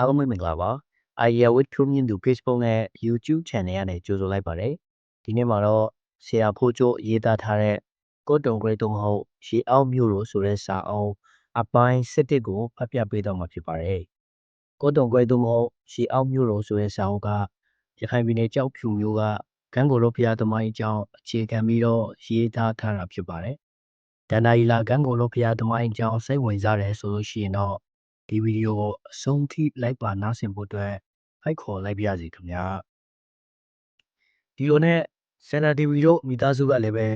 အားလုံးပဲမင်္ဂလာပါ Idea with True မြင့်သူ Facebook နဲ့ YouTube Channel ကနေကြိုဆိုလိုက်ပါတယ်ဒီနေ့မှာတော့ဆရာဖိုးကျိုးရေးသားထားတဲ့ကိုတုံဂရိတ်တုံးမဟုတ်ရေအောက်မြို့လို့ဆိုတဲ့စာအုပ်အပိုင်း7ကိုဖတ်ပြပေးတော့မှာဖြစ်ပါတယ်ကိုတုံဂရိတ်တုံးမဟုတ်ရေအောက်မြို့လို့ဆိုတဲ့စာအုပ်ကရခိုင်ပြည်နယ်ကြောက်ဖြူမြို့ကကံကိုလိုဖျားသမိုင်းအကြောင်းအခြေခံပြီးတော့ရေးသားထားတာဖြစ်ပါတယ်ဒန္တာရီလာကံကိုလိုဖျားသမိုင်းအကြောင်းစိတ်ဝင်စားတယ်ဆိုလို့ရှိရင်တော့ ဒီဗီဒီယိုကို အဆုံးထိ လိုက်ပါနားဆင်ဖို့အတွက် ဖိုက်ခေါ်လိုက်ပါရစေခင်ဗျာဒီလိုနဲ့ စန္ဒတီဗီတို့ မိသားစုကလည်းပဲ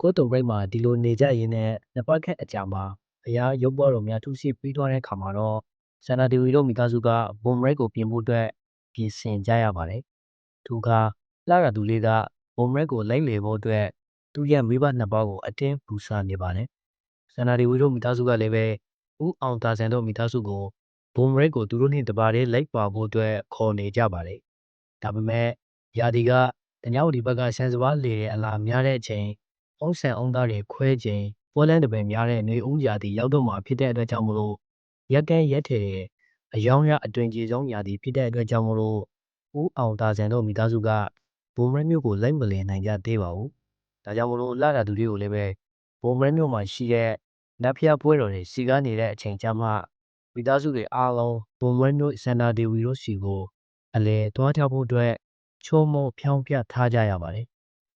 ကိုတုံရိတ်မှာ ဒီလိုနေကြရင်းနဲ့ နှစ်ပတ်ခက်အကြာမှာ ဘုရားရုပ်ပေါ်တော်များ ထုရှိပြီးသွားတဲ့ခါမှာတော့ စန္ဒတီဗီတို့ မိသားစုကဘုံရိတ်ကို ပြင်ဖို့အတွက် ပြင်ဆင်ကြရပါတယ်သူကလာရသူလေးကဘုံရိတ်ကို လိုက်လေဖို့အတွက် သူ့ရဲ့မိဘနှစ်ပါးကို အတင်းပူဆာနေပါတယ် စန္ဒတီဗီတို့ မိသားစုကလည်းပဲ ဦးအောင်တာဆန်တို့မိသားစုကိုဘုံရိတ်ကိုသူတို့နှင့်တပါးတည်းလိုက်ပါဖို့အတွက်ခေါ်နေကြပါတယ်။ဒါပေမဲ့ယာဒီကတညောင်ဒီဘက်ကဆန်စပါးလေတဲ့အလားများတဲ့အချိန်အုံးဆန်အုံးသားတွေခွဲချိန်ပွဲလန်းတပင်များတဲ့နေဦးယာဒီရောက်တော့မှဖြစ်တဲ့အတွက်ကြောင့်မလို့ရက်ကန်းရက်ထဲအယောင်ရအတွင်ကြီးဆုံးယာဒီဖြစ်တဲ့အတွက်ကြောင့်မလို့ဦးအောင်တာဆန်တို့မိသားစုကဘုံရိတ်မျိုးကိုလိုက်မလည်နိုင်ကြသေးပါဘူး။ဒါကြောင့်မလို့လာတာသူတွေကိုလည်းပဲဘုံရိတ်မျိုးမှာရှိတဲ့ နတ်ဖျားပွဲတော်တွေစီကားနေတဲ့အချိန်ကျမှမိသားစုတွေအားလုံးဘုံဝဲမျိုးစန္ဒာဒေဝီတို့စီကိုအလဲသွားကြဖို့အတွက်ချုံမောဖြောင်းပြထားကြရပါတယ်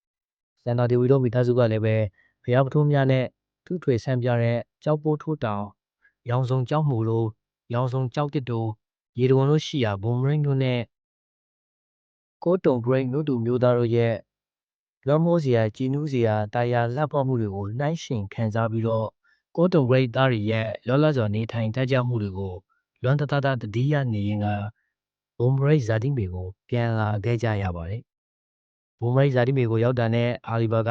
။စန္ဒာဒေဝီတို့မိသားစုကလည်းပဲဘုရားပထုံးများနဲ့ထုထွေဆန်းပြတဲ့ကြောက်ပိုးထိုးတောင်ရောင်စုံကြောက်မှုလို့ရောင်စုံကြောက်တစ်တို့ရေတဝန်တို့ရှိရာဘုံရင်းတို့နဲ့ကိုတုံဂရိတ်မြို့သူမြို့သားတို့ရဲ့လွန်မိုးစရာကြည်နူးစရာတာယာလက်ပေါ်မှုတွေကိုနှိုင်းရှင်ခံစားပြီးတော့ ကိုတုံဂရိတ်သားတွေရဲ့လောလောဆယ်နေထိုင်တတ်ကြမှုတွေကိုလွမ်းတတတတတိယနေရင်ကဘုံမရိတ်ဇာတိမေကိုပြန်လာခဲ့ကြရပါတယ်။ဘုံမရိတ်ဇာတိမေကိုရောက်တာနဲ့အာလီဘာက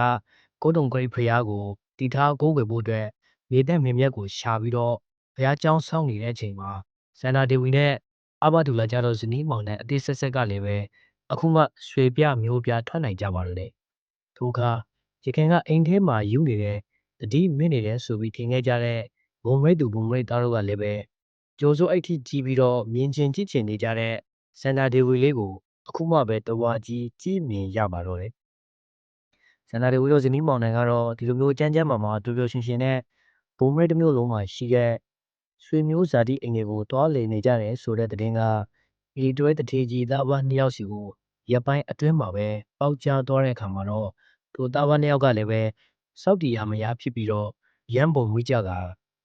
ကိုတုံဂရိတ်ဖျားကိုတီထားကိုးဝယ်ဖို့အတွက်မြေတက်မြင်မြက်ကိုရှာပြီးတော့ဘုရားကျောင်းဆောင်းနေတဲ့အချိန်မှာစန္ဒာဒေဝီနဲ့အဘဒူလာကြတော့ဇနီးမောင်နဲ့အသေးဆက်ဆက်ကလည်းပဲအခုမှရွှေပြမျိုးပြထွက်နိုင်ကြပါလို့လေ။ထိုအခါရခင်ကအိမ်ထဲမှာယူနေတဲ့ တတိမင်းနေတယ်ဆိုပြီးထင်ခဲ့ကြတဲ့ဘုံမိတ်သူဘုံမိတ်သားတို့ကလည်းပဲကြိုးစိုးအိတ်ထိကြီးပြီးတော့မြင်ချင်းကြည့်ချင်နေကြတဲ့စန္ဒာဒေဝီလေးကိုအခုမှပဲတဝါကြီးကြည့်မြင်ရပါတော့တယ်စန္ဒာဒေဝီတို့ဇနီးမောင်နှံကတော့ဒီလိုမျိုးကြမ်းကြမ်းမာမာတူပျော်ရွှင်ရွှင်နဲ့ဘုံမိတ်တစ်မျိုးလုံးမှာရှိတဲ့ဆွေမျိုးဇာတိအိမ်တွေကိုတွားလည်နေကြတယ်ဆိုတဲ့သတင်းကဒီတွဲတထေကြီးသားဘာနှစ်ယောက်စီကိုရပ်ပိုင်းအတွင်းမှာပဲပေါက်ကြားသွားတဲ့အခါမှာတော့သူသားဘာနှစ်ယောက်ကလည်းပဲ စောက်တီယာမယားဖြစ်ပြီးတော့ရန်ပုံဝိကြက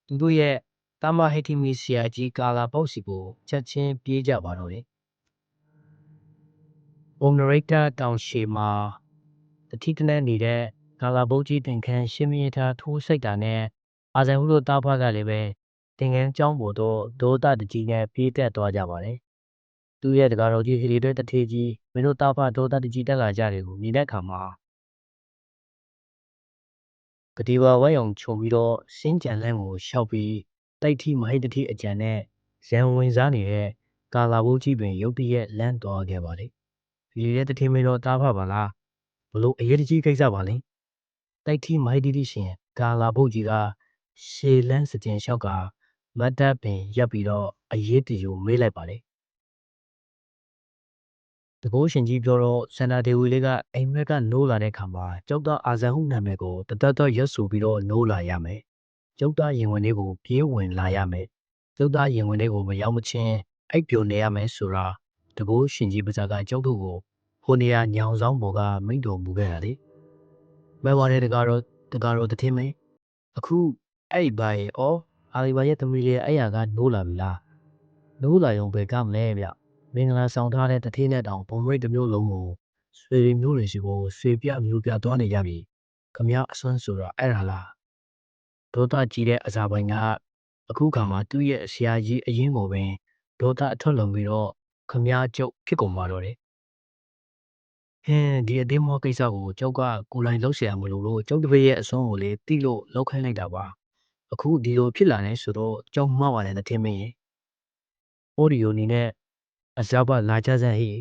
သူတို့ရဲ့တာမဟိတိမီဆရာကြီးကာလာပေါ့စီကိုချက်ချင်းပြေးကြပါတော့တယ်။အုံနရိတာတောင်ရှေမှာတတိတနက်နေတဲ့ကာလာဘုတ်ကြီးတင်ခန်းရှင်းမရထားထိုးစိတ်တာနဲ့အာဇန်ဟုတို့တာဖကလည်းပဲတင်ခန်းကျောင်းပေါ်တော့ဒေါသတကြီးနဲ့ပြေးတက်သွားကြပါတယ်။သူရဲ့တကားတော်ကြီးဟီရီတွဲတထေးကြီးမင်းတို့တာဖဒေါသတကြီးတက်လာကြတယ်ကိုမြင်တဲ့အခါမှာ ကတိပါဝိုင်းအောင်ခြုံပြီးတော့စင်းကြံလန်းကိုရှောက်ပြီးတိုက်ထိမဟိတ်တတိအကြံနဲ့ရန်ဝင်စားနေတဲ့ကာလာဘိုးကြီးပင်ရုတ်တရက်လန့်သွားခဲ့ပါလေဒီရဲ့တထင်းမင်းတော့တားဖပါလားဘလို့အရေးတကြီးကိစ္စပါလဲတိုက်ထိမဟိတ်တတိရှင်ကာလာဘိုးကြီးကရှေလန်းစကြင်လျှောက်ကမတ်တပ်ပင်ရပ်ပြီးတော့အရေးတယူမေးလိုက်ပါလေ တကိုးရှင်ကြီးပြောတော့စန္ဒာဒေဝီလေးကအိမ်မက်ကနိုးလာတဲ့ခါမှာကျောက်သားအာဇန်ဟုနာမည်ကိုတသက်တော့ရက်ဆိုပြီးတော့နိုးလာရမယ်။ကျောက်သားရင်ဝင်လေးကိုပြေးဝင်လာရမယ်။ကျောက်သားရင်ဝင်လေးကိုမရောက်မချင်းအိပ်ပြိုနေရမယ်ဆိုတာတကိုးရှင်ကြီးပါဇာကကျောက်တို့ကိုဟိုနေရာညောင်ဆောင်ပေါ်ကမိန့်တော်မူခဲ့တာလေ။မဲသွားတဲ့တကားတော့တကားတော့တထင်းမင်းအခုအဲ့ဘိုင်ဩအာလီဘာရဲ့သမီးလေးအဲ့ရကနိုးလာပြီလား။နိုးလာရုံပဲကမလဲဗျ။ မင်္ဂလာဆောင်ထားတဲ့တထေးနဲ့တောင်ဘုံရိတ်တစ်မျိုးလုံးကိုဆွေမျိုးတွေရှိကိုဆွေပြမျိုးပြသွားနေကြပြီခမရအစွမ်းဆိုတာအဲ့ဒါလားဒေါသကြီးတဲ့အစာပိုင်ကအခုခါမှာသူ့ရဲ့ဆရာကြီးအရင်ကိုပင်ဒေါသအထွက်လုံပြီးတော့ခမရကျုပ်ဖြစ်ကုန်ပါတော့တယ်ဟင်းဒီအသေးမောကိစ္စကိုကျောက်ကကိုလိုင်းလောက်เสียမလို့လို့ကျောက်တပည့်ရဲ့အစွမ်းကိုလေတိလို့လောက်ခိုင်းလိုက်တာပါအခုဒီလိုဖြစ်လာနေဆိုတော့ကျောက်မှားပါတယ်တထင်းမင်းရေအော်ဒီယိုနေနဲ့ အစဘလာကြစမ်းဟိ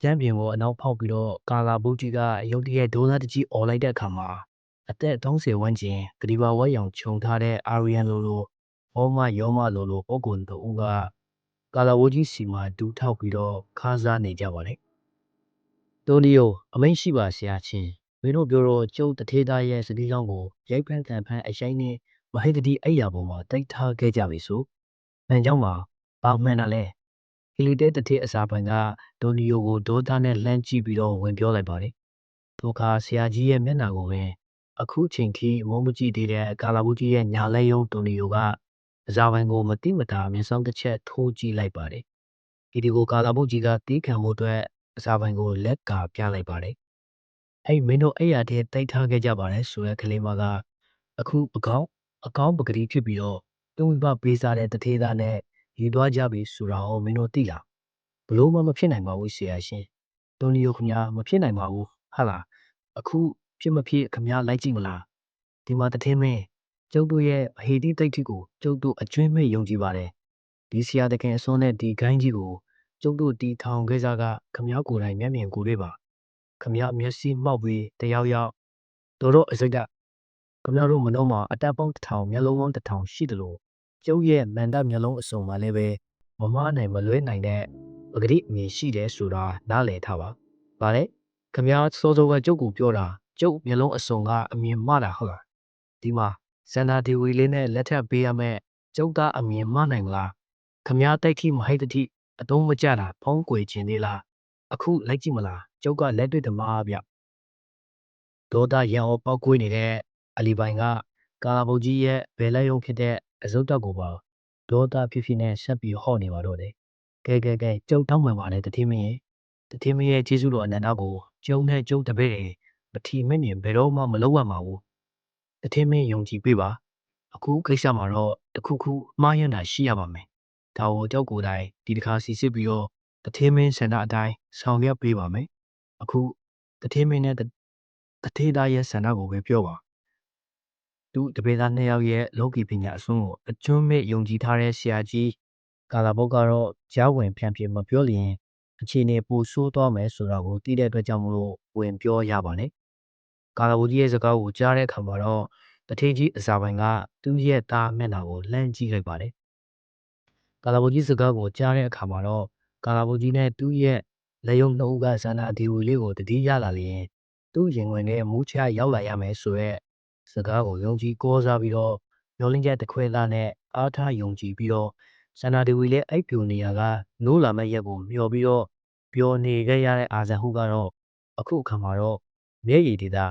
ကျမ်းပြင်ကိုအနောက်ဖောက်ပြီးတော့ကာလာဘူးကြီးကရုတ်တရက်ဒိုးသားတကြီးអော်လိုက်တဲ့အခါမှာအသက်30ဝန်းကျင်ဂရီဘာဝဲရောင်ခြုံထားတဲ့အာရီယန်လိုလိုဟောမယောမလိုလိုပုဂ္ဂိုလ်တို့ကကာလာဝိုးကြီးစီမှာဒူးထောက်ပြီးတော့ခါးစားနေကြပါတယ်။တိုနီယိုအမိန့်ရှိပါဆရာချင်းမင်းတို့ပြောတော့ကျုပ်တထေးသားရဲ့စတိကောင်းကိုရိုက်ဖန်ကန်ဖန်အရှိုင်းနဲ့မဟိတ်တတိအိယာပေါ်မှာတိုက်ထားခဲ့ကြပြီဆို။မှန်ကြောင်းမှာဘာမှန်တာလဲ။ ကီလီတဲတထေးအစာပိုင်ကတိုနီယိုကိုဒေါသနဲ့လှမ်းကြည့်ပြီးတော့ဝင်ပြောလိုက်ပါတယ်။ထိုအခါဆရာကြီးရဲ့မျက်နှာကိုပင်အခုချိန်ခီမုံမကြည့်သေးတဲ့ကာလာဘူးကြီးရဲ့ညာလဲယုံတိုနီယိုကအစာပိုင်ကိုမတိမတာမျက်စောင်းတစ်ချက်ထိုးကြည့်လိုက်ပါတယ်။ဒီဒီကိုကာလာဘူးကြီးကတီးခံမှုအတွက်အစာပိုင်ကိုလက်ကာပြလိုက်ပါတယ်။အဲ့မင်းတို့အဲ့ရတဲ့တိတ်ထားခဲ့ကြပါတယ်ဆိုတဲ့ကလေးမကအခုအကောင်းအကောင်းပကတိဖြစ်ပြီးတော့တုံးပပေးစားတဲ့တထေးသားနဲ့ ယူသွားကြပြီဆိုတာကိုမင်းတို့သိလားဘလို့မှမဖြစ်နိုင်ပါဘူးဆရာရှင်တိုနီယိုခင်ဗျာမဖြစ်နိုင်ပါဘူးဟာလားအခုဖြစ်မဖြစ်ခင်ဗျာလိုက်ကြည့်မလားဒီမှာတထင်းမင်းကျုပ်တို့ရဲ့အဟေတိတိတ်ထိကိုကျုပ်တို့အကျွင်းမဲ့ယုံကြည်ပါတယ်ဒီဆရာတခင်အစွန်းနဲ့ဒီဂိုင်းကြီးကိုကျုပ်တို့တီထောင်ခဲ့စားကခင်ဗျာကိုယ်တိုင်မျက်မြင်ကိုယ်တွေ့ပါခင်ဗျာမျက်စိမှောက်ပြီးတယောက်ယောက်တို့တော့အစိတ်ကခင်ဗျားတို့မနှုံးမှာအတက်ပေါင်းတစ်ထောင်မျက်လုံးပေါင်းတစ်ထောင်ရှိတယ်လို့ ကျုပ်ရဲ့မန္တမျက်လုံးအစုံမှာလည်းပဲမမနိုင်မလွဲနိုင်တဲ့ပဂရိအမြင်ရှိတယ်ဆိုတာနားလည်ထားပါ။ဗါလဲခင်ဗျားစောစောကကျုပ်ကိုပြောတာကျုပ်မျက်လုံးအစုံကအမြင်မှတာဟုတ်လားဒီမှာစန္ဒာဒီဝီလေးနဲ့လက်ထပ်ပေးရမယ်ကျုပ်သားအမြင်မှနိုင်မလားခင်ဗျားတိုက်ခိမဟိတ်တတိအတုံးမကြတာဖုံးကွယ်ခြင်းသေးလားအခုလိုက်ကြည့်မလားကျုပ်ကလက်တွေ့သမားဗျဒေါသရံအောင်ပောက်ကွေးနေတဲ့အလီပိုင်ကကာလာဘုတ်ကြီးရဲ့ဘယ်လက်ယုံဖြစ်တဲ့ အစုတ်တက်ကိုပါဒေါသဖြစ်ဖြစ်နဲ့ဆက်ပြီးဟော့နေပါတော့တယ်ကဲကဲကဲကျုပ်တောင်းပန်ပါလေတတိမင်းရဲ့တတိမင်းရဲ့ကျေးဇူးတော်အနန္တကိုကျုံနဲ့ကျုပ်တပည့်မထီမဲ့နေဘယ်တော့မှမလုပ်ရမှာဘူးတတိမင်းယုံကြည်ပေးပါအခုကိစ္စမှာတော့တခုခုမှားရတာရှိရပါမယ်ဒါကိုကြောက်ကိုယ်တိုင်ဒီတစ်ခါစီစစ်ပြီးတော့တထေးမင်းစန္ဒအတိုင်းဆောင်ရွက်ပေးပါမယ်အခုတထေးမင်းနဲ့တထေးသားရဲ့စန္ဒကိုပဲပြောပါ သူတပေသားနှစ်ယောက်ရဲ့လောကီပညာအစွန်းကိုအကျွမ်းမဲ့ယုံကြည်ထားတဲ့ဆရာကြီးကာလာဘုတ်ကတော့ကြားဝင်ဖြန့်ပြမပြောလျင်အခြေအနေပိုဆိုးသွားမယ်ဆိုတာကိုသိတဲ့အတွက်ကြောင့်မလို့ဝင်ပြောရပါနဲ့ကာလာဘုတ်ကြီးရဲ့စကားကိုကြားတဲ့အခါမှာတော့တထေးကြီးအစာပိုင်ကသူ့ရဲ့သားမျက်နှာကိုလှမ်းကြည့်လိုက်ပါတယ်ကာလာဘုတ်ကြီးစကားကိုကြားတဲ့အခါမှာတော့ကာလာဘုတ်ကြီးနဲ့သူ့ရဲ့လက်ယုံနှုတ်ကဇာနာဒီဝီလေးကိုတတိရလာလျင်သူ့ရင်ဝင်နဲ့မူးချရောက်လာရမယ်ဆိုရက် စကားကိုယုံကြည်ကိုးစားပြီးတော့မျောလင်းချက်တစ်ခွဲသားနဲ့အားထားယုံကြည်ပြီးတော့စန္ဒာဒီဝီလည်းအိပ်ပြူနေရကနိုးလာမဲ့ရက်ကိုမျောပြီးတော့ပျော်နေခဲ့ရတဲ့အာဇန်ဟုကတော့အခုအခါမှာတော့မျက်ရည်ဒေတာ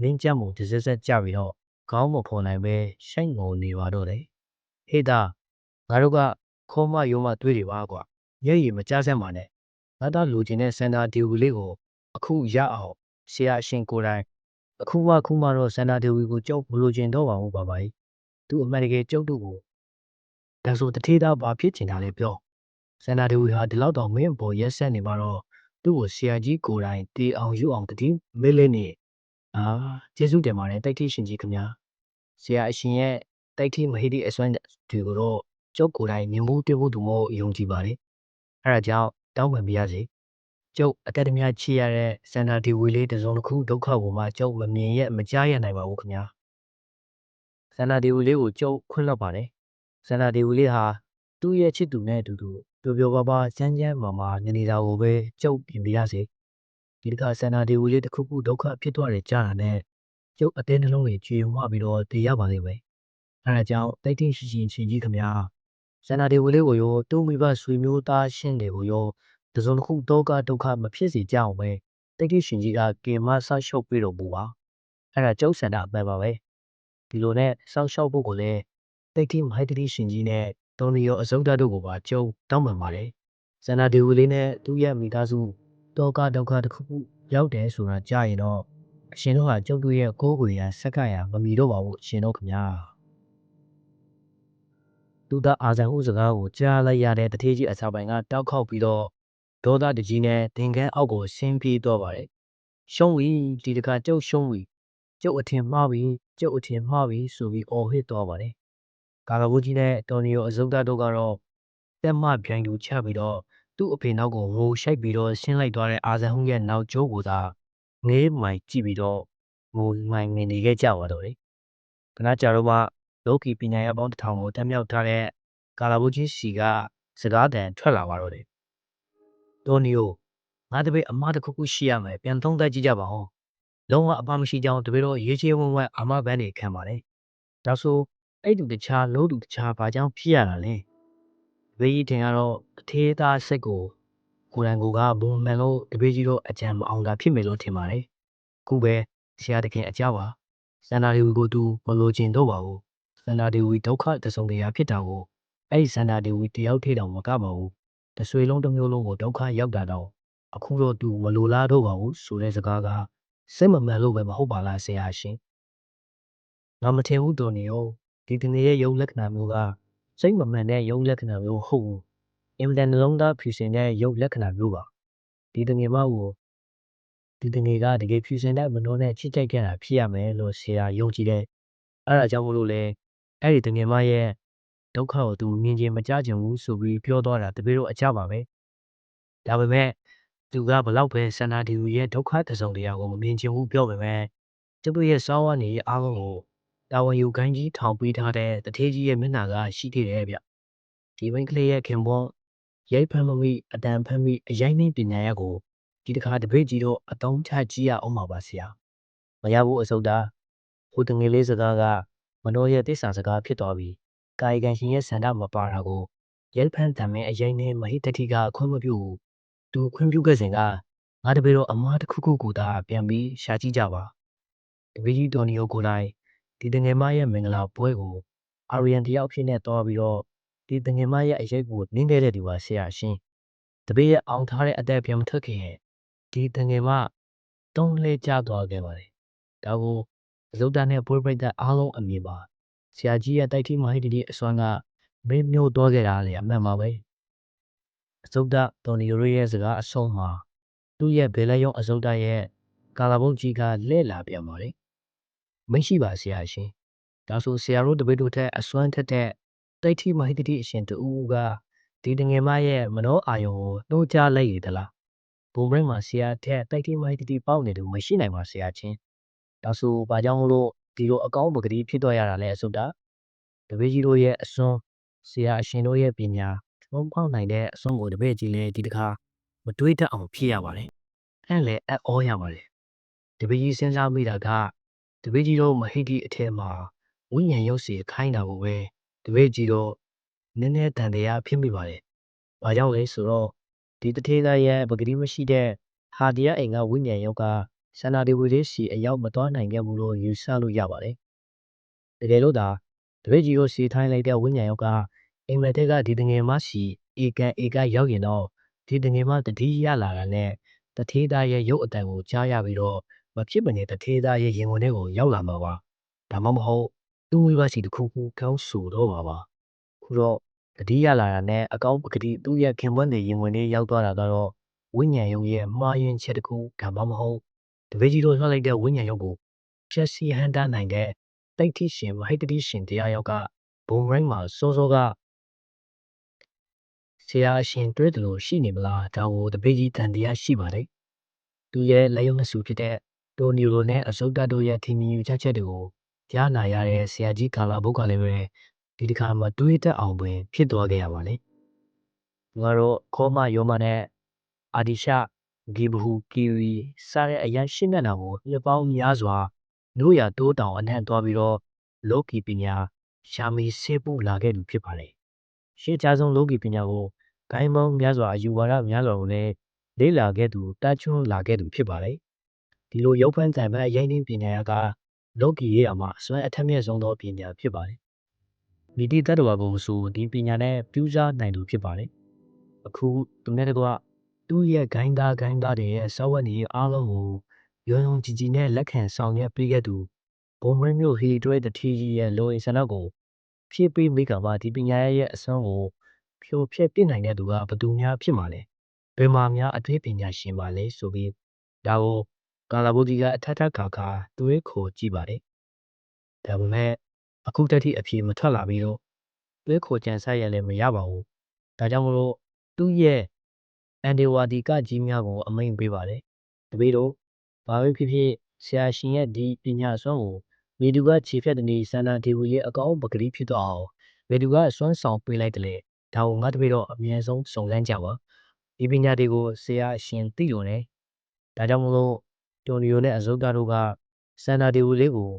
နင်းကြမှုတစ်စက်စက်ကြပြီးတော့ခေါင်းမဖော်နိုင်ပဲရှိုက်ငုံနေပါတော့တယ်ဟေးတာငါတို့ကခေါမယုံမတွေးတွေပါကွာမျက်ရည်မကြားစမ်းပါနဲ့ငါသားလူချင်းတဲ့စန္ဒာဒီဝီလေးကိုအခုရအောင်ဆရာအရှင်ကိုယ်တိုင် အခုမှခုမှတော့စန္ဒာဒေဝီကိုကြောက်မလို့ကျင်တော့ပါဘူးပါပါကြီးသူအမှန်တကယ်ကြောက်တို့ကိုဒါဆိုတထေးသားဘာဖြစ်ချင်တာလဲပြောစန္ဒာဒေဝီဟာဒီလောက်တော့မင်းအပေါ်ရက်ဆက်နေမှာတော့သူ့ကိုဆရာကြီးကိုယ်တိုင်တေးအောင်ယူအောင်တတိမေးလဲနေအာကျေးဇူးတင်ပါတယ်တိုက်ထိရှင်ကြီးခင်ဗျာဆရာအရှင်ရဲ့တိုက်ထိမဟိတိအစွမ်းတွေကိုတော့ကျုပ်ကိုယ်တိုင်မြင်မှုတွေ့ဖို့သူမို့ယုံကြည်ပါတယ်အဲဒါကြောင့်တောင်းပန်ပြရစီ ကျုပ်အကယ်ဒမီချီရတဲ့စန္ဒာဒီဝီလေးတစုံတစ်ခုဒုက္ခကိုမှကျုပ်မမြင်ရမကြားရနိုင်ပါဘူးခင်ဗျာစန္ဒာဒီဝီလေးကိုကျုပ်ခွင့်လွှတ်ပါတယ်စန္ဒာဒီဝီလေးဟာသူ့ရဲ့ချစ်သူနဲ့အတူတူပျော်ပျော်ပါပါချမ်းချမ်းမာမာနေနေတာကိုပဲကျုပ်ပြင်ပြရစေဒီတစ်ခါစန္ဒာဒီဝီလေးတစ်ခုခုဒုက္ခဖြစ်သွားတယ်ကြားတာနဲ့ကျုပ်အတင်းနှလုံးတွေကြေဝပြီးတော့တည်ရပါလိမ့်မယ်အဲဒါကြောင့်တိတ်တိတ်ရှိရှိချင်းကြီးခင်ဗျာစန္ဒာဒီဝီလေးကိုရောတူမိဘဆွေမျိုးသားရှင်းတွေကိုရော တစုံတစ်ခုတောကဒုက္ခမဖြစ်စေကြအောင်ပဲတိတ်တိရှင်ကြီးကကင်မဆောက်ရှုပ်ပြီးတော့ပူပါအဲ့ဒါကျုပ်ဆန္ဒအမှန်ပါပဲဒီလိုနဲ့ဆောက်ရှုပ်ဖို့ကိုလည်းတိတ်တိမိုက်တတိရှင်ကြီးနဲ့တုံလီရောအစုံတတို့ကိုပါကျုံတောင်းပန်ပါတယ်ဆန္ဒဒီဝီလေးနဲ့သူ့ရဲ့မိသားစုတောကဒုက္ခတစ်ခုခုရောက်တယ်ဆိုတာကြားရင်တော့အရှင်တို့ဟာကျုပ်တို့ရဲ့ကိုးကွယ်ရန်ဆက်ကရမမီတော့ပါဘူးအရှင်တို့ခင်ဗျာသူသားအာဇန်ဟုစကားကိုကြားလိုက်ရတဲ့တထေးကြီးအစာပိုင်ကတောက်ခေါက်ပြီးတော့ ဒေါသတကြီးနဲ့သင်္ကန်းအောက်ကိုဆင်းပြေးသွားပါတယ်။ရှုံးပြီဒီတခါကျုပ်ရှုံးပြီကျုပ်အထင်မှားပြီကျုပ်အထင်မှားပြီဆိုပြီးအော်ဟစ်သွားပါတယ်။ကာကဘူးကြီးနဲ့တော်နီယိုအစုပ်သားတို့ကတော့တက်မပြိုင်သူချပြီးတော့သူ့အဖေနောက်ကိုငိုရှိုက်ပြီးတော့ဆင်းလိုက်သွားတဲ့အာဇန်ဟုရဲ့နောက်ကျိုးကိုသာငေးမိုင်ကြည့်ပြီးတော့ငိုမိုင်ငင်နေခဲ့ကြပါတော့တယ်။ခဏကြာတော့မှလောကီပညာရပေါင်းတစ်ထောင်ကိုတက်မြောက်ထားတဲ့ကာလာဘူးကြီးစီကစကားတန်ထွက်လာပါတော့တယ်။ တိုနီယိုငါတပည့်အမားတစ်ခုခုရှိရမယ်ပြန်သုံးသပ်ကြည့်ကြပါဦး။လုံးဝအပမရှိကြောင်းတပည့်တော်ရေးချေဝန်းဝန်းအာမဘန်းနေခံပါတယ်။ဒါဆိုအဲ့သူတခြားလို့သူတခြားဘာကြောင့်ဖြစ်ရတာလဲ။တပည့်ကြီးထင်ကတော့အသေးသားစိတ်ကိုကိုယ်တိုင်ကိုယ်ကဘုံမှန်လို့တပည့်ကြီးတို့အကြံမအောင်တာဖြစ်မယ်လို့ထင်ပါတယ်။ခုပဲဆရာတခင်အကြောက်ပါစန္ဒာဒေဝီကိုသူမလိုချင်တော့ပါဘူးစန္ဒာဒေဝီဒုက္ခတစုံတရာဖြစ်တာကိုအဲ့ဒီစန္ဒာဒေဝီတယောက်ထေတောင်မကပါဘူး တဆွေလုံးတစ်မျိုးလုံးကိုဒုက္ခရောက်တာတော့အခုတော့သူမလိုလားတော့ပါဘူးဆိုတဲ့စကားကစိတ်မမှန်လို့ပဲမဟုတ်ပါလားဆရာရှင်ငါမထင်ဘူးတော်နေရောဒီတနေ့ရဲ့ယုံလက္ခဏာမျိုးကစိတ်မမှန်တဲ့ယုံလက္ခဏာမျိုးဟုတ်ဘူးအင်မတန်နှလုံးသားဖြူစင်တဲ့ယုံလက္ခဏာမျိုးပါဒီတငယ်မကိုဒီတငယ်ကတကယ်ဖြူစင်တဲ့မနှောနဲ့ချစ်ကြိုက်ခဲ့တာဖြစ်ရမယ်လို့ဆရာယုံကြည်တယ်အဲ့ဒါကြောင့်မို့လို့လေအဲ့ဒီတငယ်မရဲ့ ဒုက္ခကိုသူမြင်ချင်းမကြချင်ဘူးဆိုပြီးပြောသွားတာတပည့်တို့အကြပါပဲဒါပေမဲ့သူကဘလောက်ပဲဆန္ဒဒီရဲ့ဒုက္ခတစုံတရာကိုမမြင်ချင်ဘူးပြောပေမဲ့သူတို့ရဲ့စောင်းဝါနေအားလုံးကိုတာဝန်ယူခိုင်းကြီးထောင်ပေးထားတဲ့တထေးကြီးရဲ့မျက်နှာကရှိသေးတယ်ဗျဒီမိန်းကလေးရဲ့ခင်ပွန်းရိုက်ဖမ်းမမိအတန်ဖမ်းမိအရင်နှင်းပညာရက်ကိုဒီတစ်ခါတပည့်ကြီးတော့အတုံးချကြည့်ရအောင်ပါပါဆရာမရဘူးအစုပ်သားဟိုတငယ်လေးစကားကမနောရဲ့တစ္ဆာစကားဖြစ်သွားပြီး ကာယကံရှင်ရဲ့ဆန္ဒမပါတာကိုရဲဖန်တံမင်းအရင်နဲ့မဟိတတိကခွင့်မပြုဘူးသူခွင့်ပြုခဲ့စဉ်ကငါတပည့်တော့အမားတစ်ခုခုကိုသာပြန်ပြီးရှာကြည့်ကြပါတပည့်ကြီးတော်နီယိုကိုလိုက်ဒီတငယ်မရဲ့မင်္ဂလာပွဲကိုအာရီယန်တယောက်ဖြစ်နေတော့ပြီးတော့ဒီတငယ်မရဲ့အရေးကိုနင်းခဲ့တဲ့သူပါဆရာရှင်တပည့်ရဲ့အောင်ထားတဲ့အသက်ပြန်မထွက်ခင်ဒီတငယ်မတုံးလဲကျသွားခဲ့ပါတယ်ဒါကိုဇုတ်တာနဲ့ပွဲပိတ်တဲ့အားလုံးအမြင်ပါ ဆရာကြီးရဲ့တိုက်ထိမဟိတတိအစွမ်းကမင်းမျိုးတော့ခဲ့တာလေအမှန်ပါပဲအစုဒ္ဒတော်နီရိုရဲ့စကားအဆုံးမှာသူ့ရဲ့ဘယ်လဲယုံအစုဒ္ဒရဲ့ကာလာဘုတ်ကြီးကလဲ့လာပြန်ပါတယ်မရှိပါဆရာရှင်ဒါဆိုဆရာတို့တပည့်တို့ထက်အစွမ်းထက်တဲ့တိုက်ထိမဟိတတိအရှင်တူကဒီတငယ်မရဲ့မနောအာယုံကိုနှိုးချလိုက်ရသလားဘုံဘရိတ်မှာဆရာထက်တိုက်ထိမဟိတတိပေါက်နေတယ်မရှိနိုင်ပါဆရာချင်းဒါဆိုဘာကြောင့်လို့ ဒီလိုအကောင်းပကတိဖြစ်တော့ရတာလဲအစုတာတပည့်ကြီးတို့ရဲ့အစွန်းဆရာအရှင်တို့ရဲ့ပညာထုံးပေါက်နိုင်တဲ့အစွန်းကိုတပည့်ကြီးလည်းဒီတခါမတွေးတတ်အောင်ဖြစ်ရပါတယ်အဲ့လည်းအဩရပါတယ်တပည့်ကြီးစဉ်းစားမိတာကတပည့်ကြီးတို့မဟိတိအထက်မှာဝိညာဉ်ရုပ်စီခိုင်းတာကိုပဲတပည့်ကြီးတို့နည်းနည်းတန်တရားဖြစ်မိပါတယ်ဘာကြောင့်လဲဆိုတော့ဒီတထေးသားရဲ့ပကတိမရှိတဲ့ဟာတရားအိမ်ကဝိညာဉ်ရုပ်က ဆန္ဒဒီဝီလေးစီအရောက်မသွားနိုင်ခဲ့ဘူးလို့ယူဆလို့ရပါတယ်။တကယ်လို့သာတပည့်ကြီးကိုစီထိုင်းလိုက်တဲ့ဝိညာဉ်ယောက်ကအိမ်မက်တဲ့ကဒီတငယ်မရှိဧကန်ဧကရောက်ရင်တော့ဒီတငယ်မတတိရလာတာနဲ့တထေးသားရဲ့ရုပ်အတန်ကိုကြားရပြီးတော့မဖြစ်မနေတထေးသားရဲ့ရင်ဝင်ထဲကိုရောက်လာမှာပါ။ဒါမှမဟုတ်သူ့ဝိပါစီတစ်ခုခုကောင်းဆိုတော့ပါပါ။ခုတော့တတိရလာတာနဲ့အကောင့်ပကတိသူ့ရဲ့ခင်ပွန်းတွေရင်ဝင်ထဲရောက်သွားတာကတော့ဝိညာဉ်ယုံရဲ့မှားယွင်းချက်တစ်ခုဒါမှမဟုတ် တပည့်ကြီးတို့ဆွလိုက်တဲ့ဝိညာဉ်ရုပ်ကိုဖြက်စီဟန်တာနိုင်တဲ့တိတ်ထိရှင်မဟိတတိရှင်တရားရောက်ကဘုံရိုင်းမှာစောစောကဆရာအရှင်တွေ့တယ်လို့ရှိနေမလားဒါကိုတပည့်ကြီးတန်တရားရှိပါတယ်သူရဲ့လက်ရုံးနှစ်စုဖြစ်တဲ့တိုနီရိုနဲ့အစုတ်တတို့ရဲ့ထင်မြင်ယူချက်ချက်တွေကိုကြားနာရတဲ့ဆရာကြီးကာလာဘုတ်ကလည်းပဲဒီတစ်ခါမှတွေးတတ်အောင်ပင်ဖြစ်သွားခဲ့ရပါလေငါတို့ခေါမယောမနဲ့အာဒီရှာ ဂီဘဟူကီဝီစတဲ့အရန်ရှင်းမျက်နှာကိုနှစ်ပေါင်းများစွာနို့ရတိုးတောင်အနှံ့သွားပြီးတော့လောကီပညာရှာမီဆေးပူလာခဲ့သူဖြစ်ပါတယ်။ရှေ့ချဆုံးလောကီပညာကိုဂိုင်းပေါင်းများစွာအယူဝါဒများစွာကိုလည်းလေ့လာခဲ့သူတချွန်းလာခဲ့သူဖြစ်ပါတယ်။ဒီလိုရုပ်ဖန်တန်ဖန်ရိုင်းနှင်းပညာကလောကီရေးအမှာအစွမ်းအထက်မြင့်ဆုံးသောပညာဖြစ်ပါတယ်။မိတိတတ္တဝါဘုံဆိုဒီပညာနဲ့ပြူးစားနိုင်သူဖြစ်ပါတယ်။အခုသူနဲ့တကွ သူ့ရဲ့ဂိုင်းသားဂိုင်းသားတွေရဲ့စောဝတ်နေအားလုံးကိုယုံယုံကြည်ကြည်နဲ့လက်ခံဆောင်ရွက်ပေးခဲ့သူဘုံမင်းမျိုးဟီတွဲတထီကြီးရဲ့လိုအင်ဆန္ဒကိုဖြည့်ပေးမိကပါဒီပညာရဲ့အစွမ်းကိုဖြိုဖျက်ပြနိုင်တဲ့သူကဘသူများဖြစ်မှာလဲဘယ်မှာများအတွေ့ပညာရှင်ပါလဲဆိုပြီးဒါကိုကာလာဘုဒီကအထက်ထက်ခါခါတွေးခေါ်ကြည့်ပါတယ်ဒါပေမဲ့အခုတတိအဖြေမထွက်လာပြီးတော့တွေးခေါ်ကြံဆိုင်ရလည်းမရပါဘူးဒါကြောင့်မလို့သူ့ရဲ့ အန်ဒီဝါဒီကကြီးများကို အမိန်ပေးပါတယ်။တပည့်တို့ဘာပဲဖြစ်ဖြစ်ဆရာရှင်ရဲ့ဒီပညာစွမ်းကိုမေသူကခြေဖြတ်တဲ့နေစန္ဒဒေဝရဲ့အကောင်းပကတိဖြစ်တော့အောင်မေသူကစွမ်းဆောင်ပေးလိုက်တယ်လေဒါကိုငါတပည့်တော့အမြဲဆုံးစုံစမ်းကြပါဒီပညာတွေကိုဆရာအရှင်သိလို့ねဒါကြောင့်မလို့တိုနီယိုနဲ့အဇုတ်တာတို့ကစန္ဒာဒီဝီလေးကို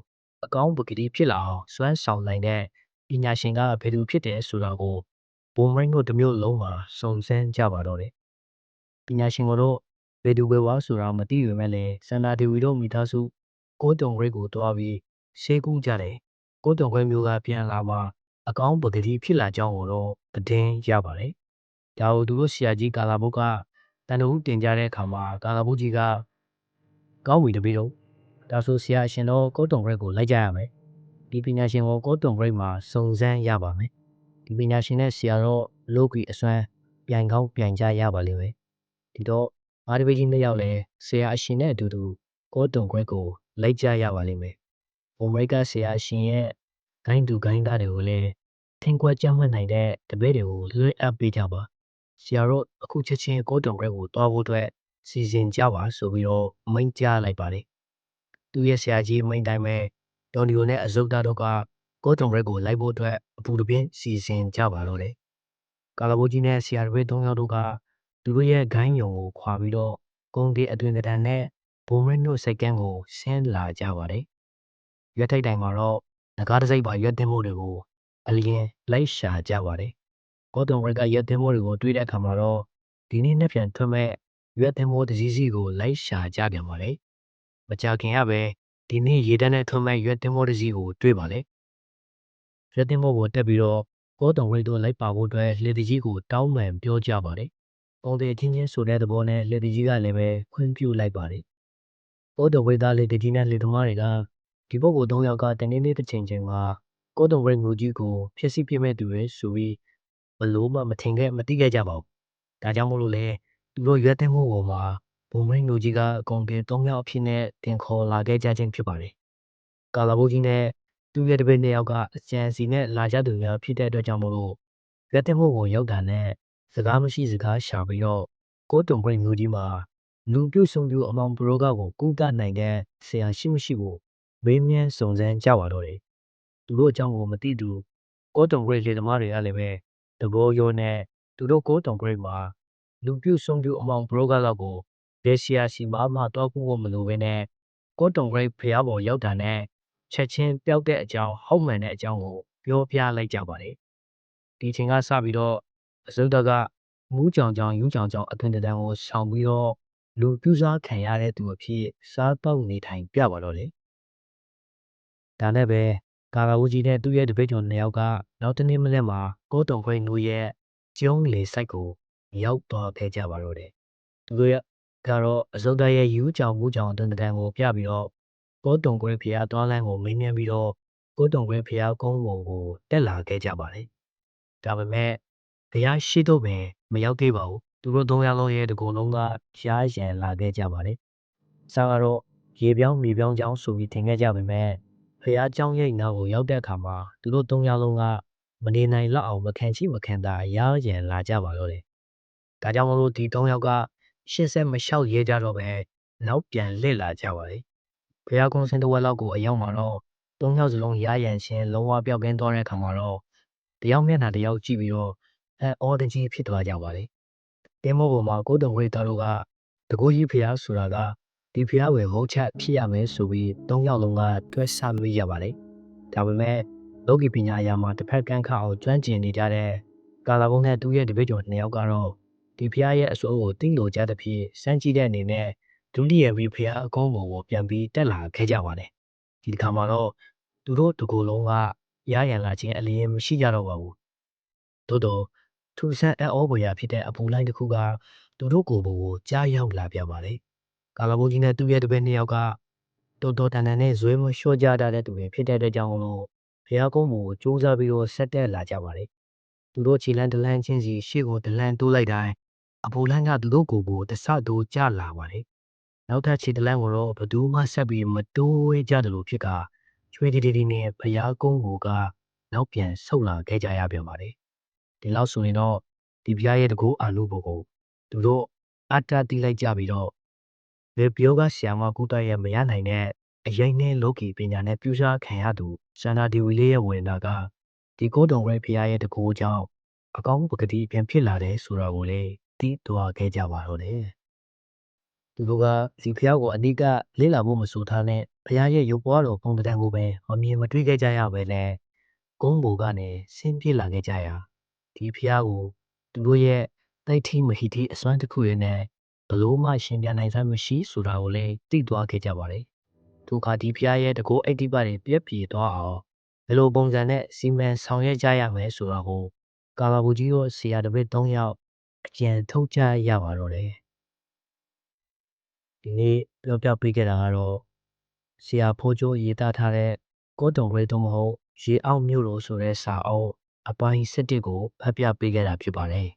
အကောင်းပကတိဖြစ်လာအောင်စွမ်းဆောင်နိုင်တဲ့ပညာရှင်ကဘယ်သူဖြစ်တယ်ဆိုတာကိုဘုံမရင်းတို့တစ်မျိုးလုံးမှာစုံစမ်းကြပါတော့တယ် ပညာရှင်တို့ဘယ်သူပဲဝါဆိုတာမသိရမဲ့လေစန္ဒာဒီဝီတို့မိသားစုကိုတုံဂရိတ်ကိုတွားပြီးရှေးကူးကြတယ်ကိုတုံဂရိတ်မျိုးကပြန်လာမှအကောင်းပကတိဖြစ်လာကြောင်းကိုတော့သတင်းရပါတယ်ဒါကိုသူတို့ဆရာကြီးကာလာဘုတ်ကတန်တူတင်ကြတဲ့အခါမှာကာလာဘုတ်ကြီးကကောင်းပြီတပည့်တို့ဒါဆိုဆရာအရှင်တော့ကိုတုံဂရိတ်ကိုလိုက်ကြရမယ်ဒီပညာရှင်ကိုကိုတုံဂရိတ်မှာစုံစမ်းရပါမယ်ဒီပညာရှင်နဲ့ဆရာတော့လောကီအစွမ်းပြိုင်ကောင်းပြိုင်ကြရပါလိမ့်မယ် ဒီတော့ငါတပည့်ကြီးနှစ်ယောက်လည်းဆရာအရှင်နဲ့အတူတူကိုတုံဂရိတ်ကိုလိုက်ကြရပါလိမ့်မယ်ဘုံမရိကဆရာအရှင်ရဲ့ဂိုင်းတူဂိုင်းသားတွေကိုလည်းထင်ကွက်ကြမ်းမှတ်နိုင်တဲ့တပည့်တွေကိုလွှဲအပ်ပေးကြပါဆရာတို့အခုချက်ချင်းကိုတုံဂရိတ်ကိုတွားဖို့အတွက်စီစဉ်ကြပါဆိုပြီးတော့မိန့်ကြားလိုက်ပါတယ်သူရဲ့ဆရာကြီးမိန့်တိုင်းပဲဒေါ်နီယိုနဲ့အဇုတ်တာတို့ကကိုတုံဂရိတ်ကိုလိုက်ဖို့အတွက်အပူတပြင်းစီစဉ်ကြပါတော့တယ်ကာလာဘိုကြီးနဲ့ဆရာတပည့်၃ယောက်တို့က သူတို့ရဲ့ဂိုင်းယုံကိုခွာပြီးတော့ကုန်းတီအတွင်တန်နဲ့ဘုံမင်းတို့စိတ်ကန်းကိုဆင်းလာကြပါတယ်ရွက်ထိတ်တိုင်မှာတော့ငကားတစ်စိပ်ပါရွက်တင်မှုတွေကိုအလျင်လိုက်ရှာကြပါတယ်ကိုတုံဂရိတ်ကရွက်တင်မှုတွေကိုတွေးတဲ့အခါမှာတော့ဒီနေ့နှစ်ပြန်ထွက်မဲ့ရွက်တင်မှုတစ်စီးစီးကိုလိုက်ရှာကြပြန်ပါတယ်မကြခင်ကပဲဒီနေ့ရေတန်းနဲ့ထွန်းမဲ့ရွက်တင်မိုးတစ်စီးကိုတွေ့ပါလေရွက်တင်မိုးကိုတက်ပြီးတော့ကောတုံရိတ်တို့လိုက်ပါဖို့အတွက်လေတီကြီးကိုတောင်းပန်ပြောကြပါတယ် ပုံသေးချင်းချင်းဆိုတဲ့သဘောနဲ့လေတီကြီးကလည်းပဲခွင့်ပြုလိုက်ပါတယ်ကောတုံရိတ်သားလေတီကြီးနဲ့လေသမားတွေကဒီပုဂ္ဂိုလ်၃ယောက်ကတနေ့နေ့တစ်ချိန်ချိန်မှာကောတုံရိတ်ငူကြီးကိုဖျက်ဆီးပြမဲ့သူတွေဆိုပြီးဘလို့မှမထင်ခဲ့မသိခဲ့ကြပါဘူးဒါကြောင့်မို့လို့လေသူတို့ရွက်တင်မိုးပေါ်မှာဘုံမင်းလူကြီးကအကုန်ပြေ၃ယောက်အဖြစ်နဲ့တင်ခေါ်လာခဲ့ကြခြင်းဖြစ်ပါတယ်။ကာလာဘိုးကြီးနဲ့သူ့ရဲ့တပည့်နှစ်ယောက်ကအကျန်စီနဲ့လာကြသူများဖြစ်တဲ့အတွက်ကြောင့်မို့လို့ရက်တင်မှုကိုရောက်တာနဲ့ စကားမရှိစကားရှာပြီးတော့ကိုတုံပိတ်မျိုးကြီးမှာလူပြုတ်ဆုံပြအမောင်ပရောကကိုကူးကနိုင်တဲ့ဆရာရှိမရှိကိုမေးမြန်းစုံစမ်းကြပါတော့တယ်။သူတို့အကြောင်းကိုမသိသူကိုတုံပိတ်လေသမားတွေကလည်းပဲတဘောရောနဲ့သူတို့ကိုတုံပိတ်မှာလူပြုတ်ဆုံပြအမောင်ပရောကတော့ကိုဒေဆီယာစီမာမှတော့ဖို့မလိုဘဲနဲ့ကိုတုံဂရိတ်ဖျားပေါ်ရောက်တာနဲ့ချက်ချင်းပျောက်တဲ့အကြောင်းဟောက်မှန်တဲ့အကြောင်းကိုပြောပြလိုက်ကြပါတယ်ဒီချိန်ကစပြီးတော့ အစုဒကမူးကြောင်ကြောင်ယူးကြောင်ကြောင်အသွင်တန်းကိုဆောင်ပြီးတော့လူပြူစားခံရတဲ့သူအဖြစ်စားတော့နေထိုင်ပြပါတော့လေဒါနဲ့ပဲကာကာဝူကြီးနဲ့သူ့ရဲ့တပည့်ကျော်နှစ်ယောက်ကနောက်တနေ့မနေ့မှာကိုတုံခွေနူရဲ့ကျုံးလေစိုက်ကိုရောက်သွားခဲ့ကြပါတော့တယ်သူတို့ရဲ့ကတော့အစုံတရဲ့ယူးကြောင်မူးကြောင်တန်တန်ကိုပြပြီးတော့ကိုတုံခွဲဖျားသွားလန်းကိုမင်းမြန်းပြီးတော့ကိုတုံခွဲဖျားကုန်းပေါ်ကိုတက်လာခဲ့ကြပါတယ်။ဒါပေမဲ့ ဖျားရှိတော့ပင်မရောက်သေးပါဘူး။သူတို့သုံးယောက်လုံးရဲ့တကူလုံးကရှားရန်လာခဲ့ကြပါတယ်။ဆောင်းကတော့ရေပြောင်းမြေပြောင်းကြောင်းဆိုပြီးထင်ခဲ့ကြပေမဲ့ဖျားเจ้าရဲ့နာကိုရောက်တဲ့အခါမှာသူတို့သုံးယောက်လုံးကမနေနိုင်လောက်အောင်မခံချိမခံတာရားရန်လာကြပါတော့တယ်။ဒါကြောင့်မလို့ဒီသုံးယောက်ကရှင်းဆက်မလျှောက်ရဲကြတော့ပဲနောက်ပြန်လှည့်လာကြပါလေ။ဘုရားကုန်းစင်တဝက်လောက်ကိုအရောက်မှာတော့သုံးယောက်စလုံးရရန်ရှင်လုံးဝပြောက်ကင်းသွားတဲ့အခါမှာတော့တယောက်မျက်နှာတယောက်ကြည့်ပြီးတော့ အဲအော်တကြီးဖြစ်သွားကြပါလေ။တင်းမောပေါ်မှာကိုတုံဝိတာတို့ကတကူကြီးဖျားဆိုတာကဒီဖျားဝယ်မဟုတ်ချက်ဖြစ်ရမယ်ဆိုပြီးသုံးယောက်လုံးကတွဲဆမိကြပါလေ။ဒါပေမဲ့လောကီပညာအရာမှာတစ်ဖက်ကန်းခအောင်ကျွမ်းကျင်နေကြတဲ့ကာလာဘုံနဲ့သူ့ရဲ့တပည့်ကျော်နှစ်ယောက်ကတော့ဒီဖျားရဲ့အစိုးကိုတင်းလို့ကြတဲ့ဖြစ်စမ်းကြည့်တဲ့အနေနဲ့ဒုတိယဝီဖျားအကုန်းပေါ်ကိုပြန်ပြီးတက်လာခဲ့ကြပါတယ်ဒီတစ်ခါမှာတော့သူတို့တကူလုံးကရရန်လာခြင်းအလျင်မရှိကြတော့ပါဘူးသို့တော့ ထူဆန်းအဩဘွေရာဖြစ်တဲ့အပူလိုင်းတစ်ခုကသူတို့ကိုယ်ပေါ်ကိုကြားရောက်လာပြန်ပါလေကာလာဘိုးကြီးနဲ့သူ့ရဲ့တပည့်နှစ်ယောက်ကတော်တော်တန်တန်နဲ့ဇွဲမလျှော့ကြတတ်တဲ့သူတွေဖြစ်တဲ့အတွက်ကြောင့်လို့ဖျားကုန်းကိုစူးစမ်းပြီးတော့ဆက်တက်လာကြပါလေသူတို့ခြေလန်းတလန်းချင်းစီရှေ့ကိုတလန်းတိုးလိုက်တိုင်းအဖိုလန်းကသူတို့ကိုယ်ကိုတဆတိုးကြလာပါတယ်။နောက်ထပ်ခြေတလန်းကိုတော့ဘသူမှဆက်ပြီးမတိုးဝဲကြတယ်လို့ဖြစ်ကချွေတီတီတီနဲ့ဘရားကုန်းကိုကနောက်ပြန်ဆုတ်လာခဲ့ကြရပြန်ပါတယ်။ ဒီလောက်ဆိုရင်တော့ဒီဘုရားရဲ့တကူအာလူဘကိုသူတို့အတ္တတိလိုက်ကြပြီးတော့လေပြောကဆီယမကုတရဲ့မရနိုင်တဲ့အရင်နဲ့လောကီပညာနဲ့ပြူစားခံရသူစန္ဒာဒီဝီလေးရဲ့ဝင်တာကဒီကိုတုံရဲဖရားရဲ့တကူကြောင့်အကောင်းပကတိပြန်ဖြစ်လာတယ်ဆိုတာကိုလည်းသိသွားခဲ့ကြပါတော့တယ်သူတို့ကဒီဖျောက်ကိုအနိကလေ့လာဖို့မဆိုထားနဲ့ဖျားရဲ့ရုပ်ပွားတော်ပုံတံကိုပဲမမြင်မတွေ့ခဲ့ကြရပဲနဲ့ကုန်းဘူကနေဆင်းပြေးလာခဲ့ကြရာ ဒီဖျားကိုသူတို့ရဲ့တိုက်ထိမဟိတိအစွမ်းတစ်ခုရဲ့နဲ့ဘလို့မှရှင်ပြန်နိုင်စမ်းမရှိဆိုတာကိုလည်းသိသွားခဲ့ကြပါတယ်သူခါဒီဖျားရဲ့တကောအိတ်တိပါတွေပြက်ပြေသွားအောင်ဘယ်လိုပုံစံနဲ့စီမံဆောင်ရွက်ကြရမယ်ဆိုတာကိုကာလာဘူကြီးရောဆရာတပည့်၃ယောက်အကြံထုတ်ကြရပါတော့တယ်ဒီနေ့ပြောပြပေးခဲ့တာကတော့ဆရာဖိုးကျိုးရေးသားထားတဲ့ကိုတုံရဲတော့မဟုတ်ရေအောင်မြို့လို့ဆိုတဲ့စာအုပ် အပိုင်း7ကိုဖတ်ပြပေးခဲ့တာဖြစ်ပါတယ်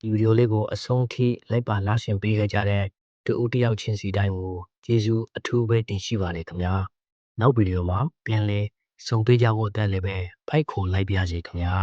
ဒီဗီဒီယိုလေးကိုအဆုံးထိလိုက်ပါလာရှင်ပေးခဲ့ကြတဲ့တူဦးတယောက်ချင်းစီတိုင်းကိုကျေးဇူးအထူးပဲတင်ရှိပါတယ်ခင်ဗျာနောက်ဗီဒီယိုမှာပြန်လည်ဆုံတွေ့ကြဖို့အတွက်လည်းပဲဖိုက်ခေါ်လိုက်ပါရစေခင်ဗျာ